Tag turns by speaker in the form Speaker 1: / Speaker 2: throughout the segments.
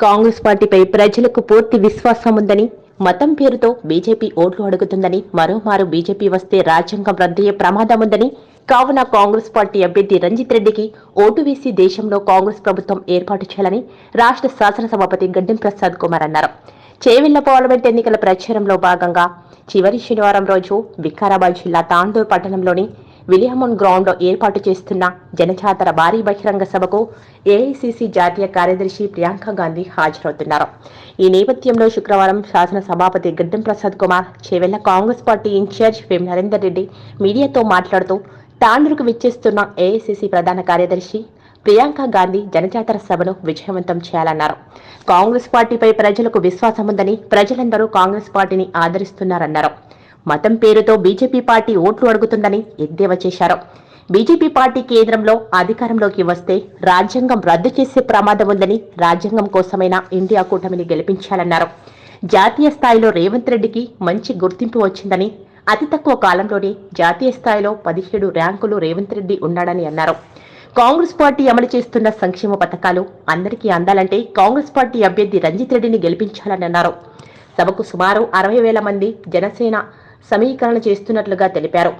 Speaker 1: కాంగ్రెస్ పార్టీపై ప్రజలకు పూర్తి విశ్వాసం ఉందని మతం పేరుతో బీజేపీ ఓట్లు అడుగుతుందని మరోమారు బీజేపీ వస్తే రాజ్యాంగం రద్దయ్యే ప్రమాదం ఉందని కావున కాంగ్రెస్ పార్టీ అభ్యర్థి రంజిత్ రెడ్డికి ఓటు వేసి దేశంలో కాంగ్రెస్ ప్రభుత్వం ఏర్పాటు చేయాలని రాష్ట్ర శాసనసభాపతి గడ్డం ప్రసాద్ కుమార్ అన్నారు. చేవెళ్ళ పార్లమెంట్ ఎన్నికల ప్రచారంలో భాగంగా చివరి శనివారం రోజు వికారాబాద్ జిల్లా తాండూర్ పట్టణంలోని విలియమన్ గ్రౌండ్లో ఏర్పాటు చేస్తున్న జనజాతర భారీ బహిరంగ సభకు ఏఐసిసి జాతీయ కార్యదర్శి ప్రియాంక గాంధీ హాజరవుతున్నారు. ఈ నేపథ్యంలో శుక్రవారం శాసన సభాపతి గడ్డం ప్రసాద్ కుమార్ చేవెళ్ళ కాంగ్రెస్ పార్టీ ఇన్ఛార్జ్ వేం నరేందర్ రెడ్డి మీడియాతో మాట్లాడుతూ తాండూరుకు విచ్చేస్తున్న ఏఐసిసి ప్రధాన కార్యదర్శి ప్రియాంక గాంధీ జనజాతర సభను విజయవంతం చేయాలన్నారు. కాంగ్రెస్ పార్టీపై ప్రజలకు విశ్వాసం ఉందని ప్రజలందరూ కాంగ్రెస్ పార్టీని ఆదరిస్తున్నారన్నారు. మతం పేరుతో బీజేపీ పార్టీ ఓట్లు అడుగుతుందని ఎద్దేవా చేశారు. బీజేపీ పార్టీ కేంద్రంలో అధికారంలోకి వస్తే రాజ్యాంగం రద్దు చేసే ప్రమాదం ఉందని రాజ్యాంగం కోసమైనా ఇండియా కూటమిని గెలిపించాలన్నారు. జాతీయ స్థాయిలో రేవంత్ రెడ్డికి మంచి గుర్తింపు వచ్చిందని అతి తక్కువ కాలంలోనే జాతీయ స్థాయిలో పదిహేడు ర్యాంకులు రేవంత్ రెడ్డి ఉన్నాడని అన్నారు. కాంగ్రెస్ పార్టీ అమలు చేస్తున్న సంక్షేమ పథకాలు అందరికీ అందాలంటే కాంగ్రెస్ పార్టీ అభ్యర్థి రంజిత్ రెడ్డిని గెలిపించాలని అన్నారు సభకు సుమారు అరవై వేల మంది జనసేన సమీకరణ చేస్తున్నట్లుగా తెలిపారు.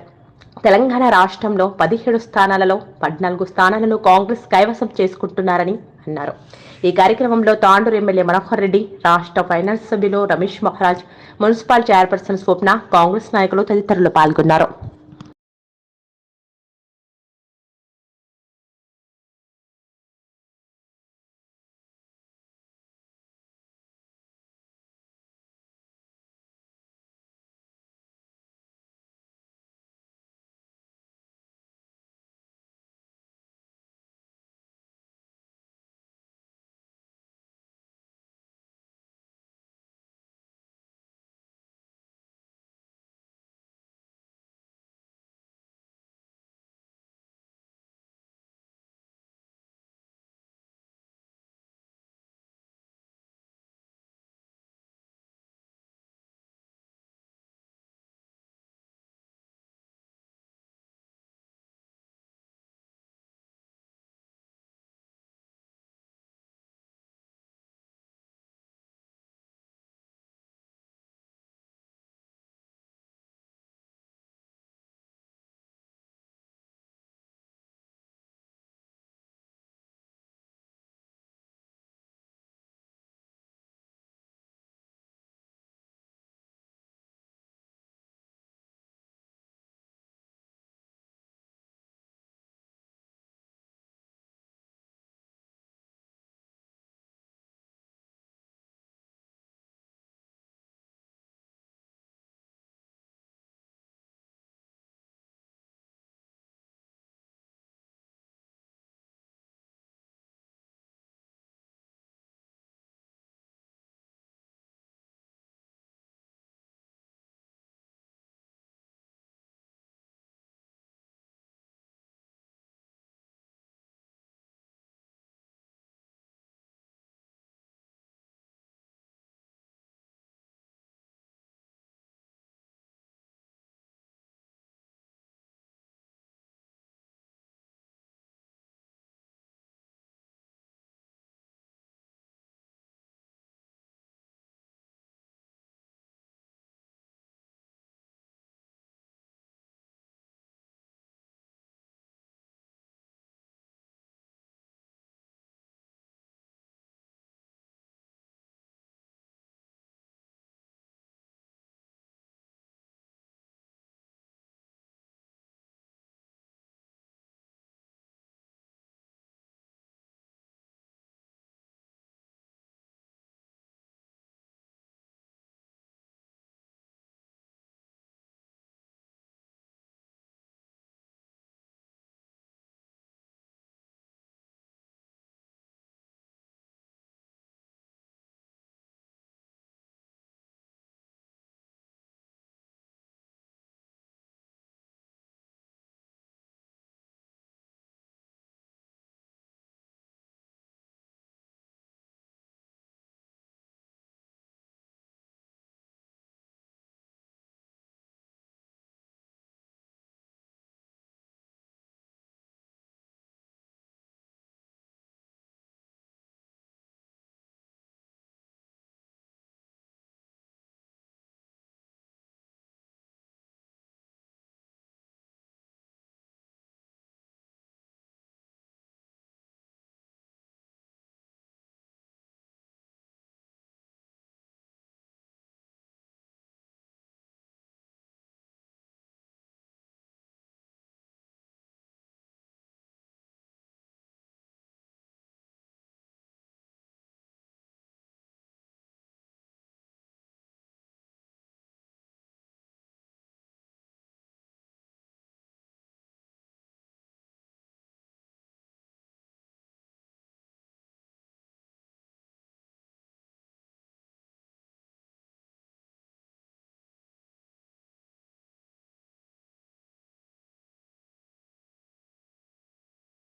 Speaker 1: తెలంగాణ రాష్ట్రంలో పదిహేడు స్థానాలలో పద్నాలుగు స్థానాలను కాంగ్రెస్ కైవసం చేసుకుంటున్నారని అన్నారు. ఈ కార్యక్రమంలో తాండూరు ఎమ్మెల్యే మనోహర్ రెడ్డి రాష్ట్ర ఫైనాన్స్ సభ్యులు రమేష్ మహారాజ్ మున్సిపల్ చైర్పర్సన్ స్వప్న కాంగ్రెస్ నాయకులు తదితరులు పాల్గొన్నారు.